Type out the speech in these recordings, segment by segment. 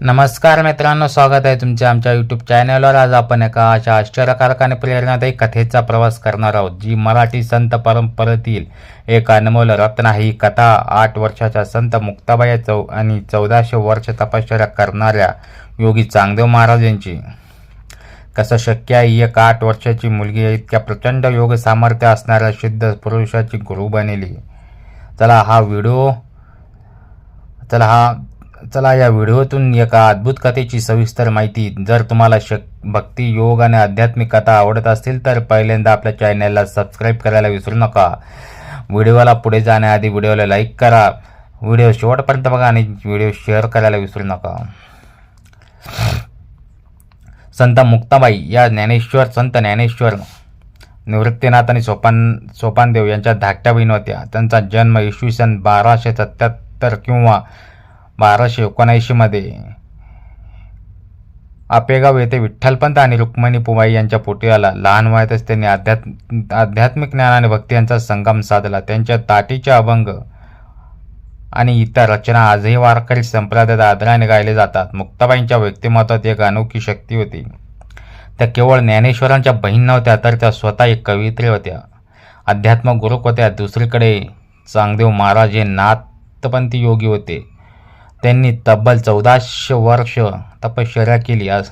नमस्कार मित्रांनो स्वागत आहे तुमच्या आमच्या यूट्यूब चॅनलवर आज आपण एका अशा आश्चर्यकारक आणि प्रेरणादायी कथेचा प्रवास करणार आहोत जी मराठी संत परंपरेतील एक अनमोल रत्न आहे. ही कथा आठ वर्षाच्या संत मुक्ताबाई चौ आणि चौदाशे वर्ष तपश्चर्या करणाऱ्या योगी चांगदेव महाराज यांची. कसं शक्य आहे एक आठ वर्षाची मुलगी इतक्या प्रचंड योग सामर्थ्य असणाऱ्या सिद्ध पुरुषाची गुरु बनेली चला हा व्हिडिओ चला हा चला या व्हिडिओतून एका अद्भुत कथेची सविस्तर माहिती. जर तुम्हाला शक भक्ती योग आणि आध्यात्मिक कथा आवडत असतील तर पहिल्यांदा आपल्या चॅनलला सबस्क्राईब करायला विसरू नका. व्हिडिओला पुढे जाण्याआधी व्हिडिओला लाईक करा. व्हिडिओ शेवटपर्यंत बघा आणि व्हिडिओ शेअर करायला विसरू नका. संत मुक्ताबाई या ज्ञानेश्वर संत ज्ञानेश्वर निवृत्तीनाथ आणि सोपान सोपानदेव यांच्या धाकट्या बहीण होत्या. त्यांचा जन्म इसवी सन बाराशे सत्याहत्तर किंवा बाराशे एकोणऐंशीमध्ये. आपेगाव येथे विठ्ठलपंत आणि रुक्मिणी पुबाई यांच्या पोटी आला. लहान वयातच त्यांनी आध्यात्म आध्यात्मिक ज्ञान आणि भक्ती यांचा संगम साधला. त्यांच्या ताटीचे अभंग आणि इतर रचना आजही वारकरी संप्रदायात आदराने गायले जातात. मुक्ताबाईंच्या व्यक्तिमत्वात एक अनोखी शक्ती होती. त्या केवळ ज्ञानेश्वरांच्या बहीण नव्हत्या तर त्या स्वतः एक कवित्री होत्या. अध्यात्म गुरुक होत्या. दुसरीकडे चांगदेव महाराज हे नाथपंथी योगी होते. त्यांनी तब्बल चौदाशे वर्ष तपश्चर्या केली. अस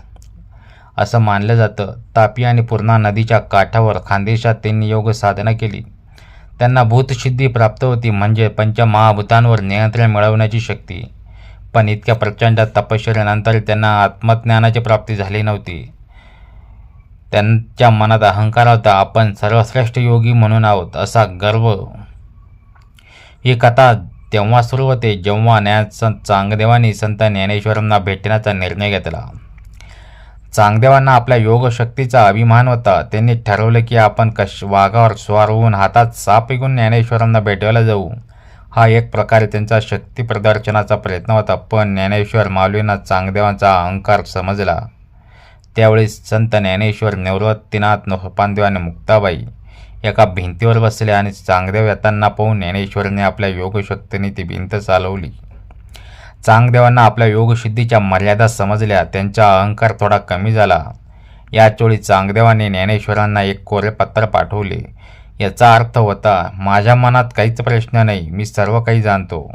असं मानलं जातं. तापी आणि पूर्णा नदीच्या काठावर खानदेशात त्यांनी योग साधना केली. त्यांना भूतसिद्धी प्राप्त होती म्हणजे पंचमहाभूतांवर नियंत्रण मिळवण्याची शक्ती. पण इतक्या प्रचंड तपश्चर्यानंतर त्यांना आत्मज्ञानाची प्राप्ती झाली नव्हती. त्यांच्या मनात अहंकार होता आपण सर्वश्रेष्ठ योगी म्हणून आहोत असा गर्व. ही कथा तेव्हा सुरू होते जेव्हा ज्ञान संत चांगदेवांनी संत ज्ञानेश्वरांना भेटण्याचा निर्णय घेतला. चांगदेवांना आपल्या योगशक्तीचा अभिमान होता. त्यांनी ठरवलं की आपण कश वाघावर स्वार होऊन हातात साप विकून ज्ञानेश्वरांना भेटवायला जाऊ. हा एक प्रकारे त्यांचा शक्ती प्रदर्शनाचा प्रयत्न होता. पण ज्ञानेश्वर माऊलींना चांगदेवांचा अहंकार समजला. त्यावेळी संत ज्ञानेश्वर निवृत्तीनाथ नोपानदेव आणि मुक्ताबाई एका भिंतीवर बसले आणि चांगदेव येताना पाहून ज्ञानेश्वरने आपल्या योगशक्तीने ती भिंत चालवली. चांगदेवांना आपल्या योगसिद्धीच्या मर्यादा समजल्या त्यांचा अहंकार थोडा कमी झाला. याचवेळी चांगदेवाने ज्ञानेश्वरांना एक कोरे पत्र पाठवले. याचा अर्थ होता माझ्या मनात काहीच प्रश्न नाही मी सर्व काही जाणतो.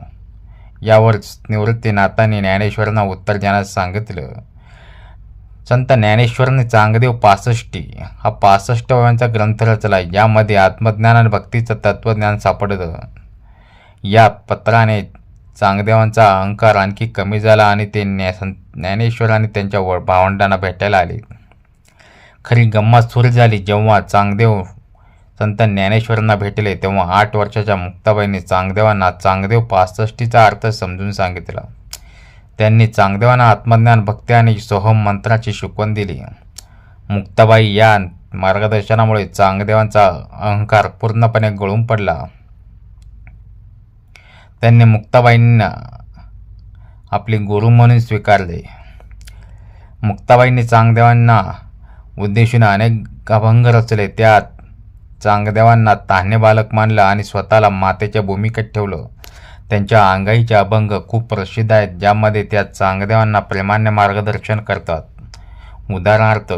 यावर निवृत्तीनाथाने ज्ञानेश्वरांना उत्तर देण्यास सांगितलं. संत ज्ञानेश्वरांनी चांगदेव पासष्टी हा पासष्ट वयांचा ग्रंथ रचला. यामध्ये आत्मज्ञान आणि भक्तीचं तत्त्वज्ञान सापडतं. या पत्राने चांगदेवांचा अहंकार आणखी कमी झाला आणि ते न्या सं ज्ञानेश्वर आणि त्यांच्या व भावंडांना भेटायला आले. खरी गंमत सुरू झाली जेव्हा चांगदेव संत ज्ञानेश्वरांना भेटले तेव्हा आठ वर्षाच्या मुक्ताबाईंनी चांगदेवांना चांगदेव पासष्टीचा अर्थ समजून सांगितला. त्यांनी चांगदेवांना आत्मज्ञान भक्ती आणि सोहम मंत्राची शिकवण दिली. मुक्ताबाई या मार्गदर्शनामुळे चांगदेवांचा अहंकार पूर्णपणे गळून पडला. त्यांनी मुक्ताबाईंना आपली गुरु म्हणून स्वीकारले. मुक्ताबाईंनी चांगदेवांना उद्देशून अनेक अभंग रचले. त्यात चांगदेवांना तान्हे बालक मानलं आणि स्वतःला मातेच्या भूमिकेत ठेवलं. त्यांच्या अंगाईचे अभंग खूप प्रसिद्ध आहेत ज्यामध्ये त्या चांगदेवांना प्रेमाने मार्गदर्शन करतात. उदाहरणार्थ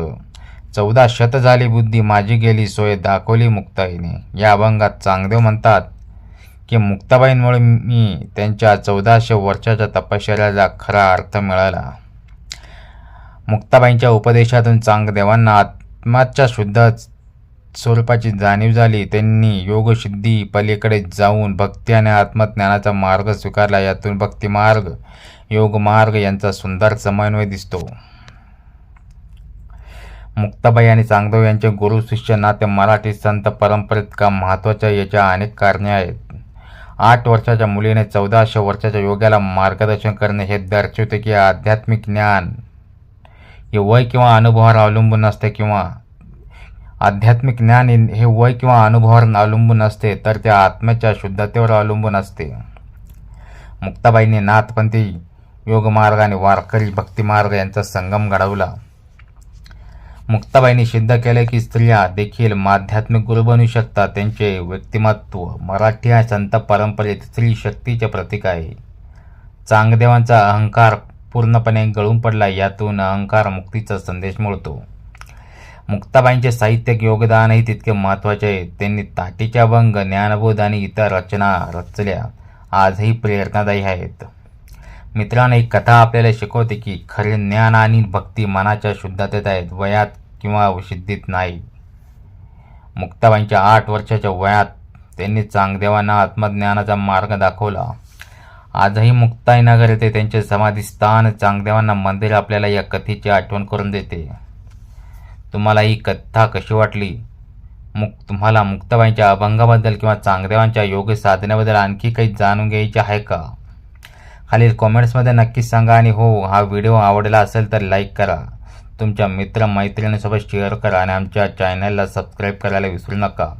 चौदा शत झाली बुद्धी माझी गेली सोय दाखवली मुक्ताईने. या अभंगात चांगदेव म्हणतात की मुक्ताबाईंमुळे मी त्यांच्या चौदाशे वर्षाच्या तपश्चर्याचा खरा अर्थ मिळाला. मुक्ताबाईंच्या उपदेशातून चांगदेवांना आत्माच्या शुद्ध स्वरूपाची जाणीव झाली. त्यांनी योगसिद्धी पलीकडे जाऊन भक्ती आणि आत्मज्ञानाचा मार्ग स्वीकारला. यातून भक्तिमार्ग योगमार्ग यांचा सुंदर समन्वय दिसतो. मुक्ताबाई आणि चांगदेव यांचे गुरु शिष्य नाते मराठी संत परंपरेत का महत्त्वाच्या याच्या अनेक कारणे आहेत. आठ वर्षाच्या मुलीने चौदाशे वर्षाच्या योग्याला मार्गदर्शन करणे हे दर्शवते की आध्यात्मिक ज्ञान हे वय किंवा अनुभवावर अवलंबून नसते किंवा आध्यात्मिक ज्ञान हे वय किंवा अनुभवावर अवलंबून असते तर त्या आत्म्याच्या शुद्धतेवर अवलंबून असते. मुक्ताबाईंनी नाथपंथी योगमार्ग आणि वारकरी भक्तिमार्ग यांचा संगम घडवला. मुक्ताबाईंनी सिद्ध केले की स्त्रिया देखील माध्यात्मिक गुरु बनू शकतात. त्यांचे व्यक्तिमत्व मराठी संत परंपरेत स्त्री शक्तीचे प्रतीक आहे. चांगदेवांचा अहंकार पूर्णपणे गळून पडला यातून अहंकार मुक्तीचा संदेश मिळतो. मुक्ताबाईंचे साहित्यिक योगदानही तितके महत्त्वाचे. आहे त्यांनी ताटीच्या अभंग ज्ञानबोध आणि इतर रचना रचल्या. आजही प्रेरणादायी आहेत. मित्रांनो ही कथा आपल्याला शिकवते की खरे ज्ञान आणि भक्ती मनाच्या शुद्धतेत आहेत. वयात किंवा सिद्धीत नाही. मुक्ताबाईंच्या आठ वर्षाच्या वयात त्यांनी चांगदेवांना आत्मज्ञानाचा मार्ग दाखवला. आजही मुक्ताईनगर येथे त्यांचे समाधीस्थान चांगदेवांना मंदिर आपल्याला या कथेची आठवण करून देते. तुम्हाला ही कथा कशी वाटली? मुक तुम्हाला मुक्ताबाईंच्या अभंगाबद्दल किंवा चांगदेवांच्या योग साधनेबद्दल आणखी काही जाणून घ्यायचे आहे का? खालील कॉमेंट्समध्ये नक्कीच सांगा आणि हो हा व्हिडिओ आवडला असेल तर लाईक करा. तुमच्या मित्रमैत्रिणीसोबत शेअर करा आणि आमच्या चॅनलला सबस्क्राईब करायला विसरू नका.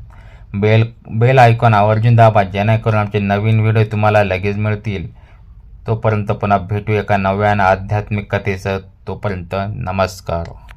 बेल बेल आयकॉन आवर्जून दाबा जेणेकरून आमचे नवीन व्हिडिओ तुम्हाला लगेच मिळतील. तोपर्यंत पुन्हा भेटू एका नव्या आणि आध्यात्मिक कथेसह. तोपर्यंत नमस्कार.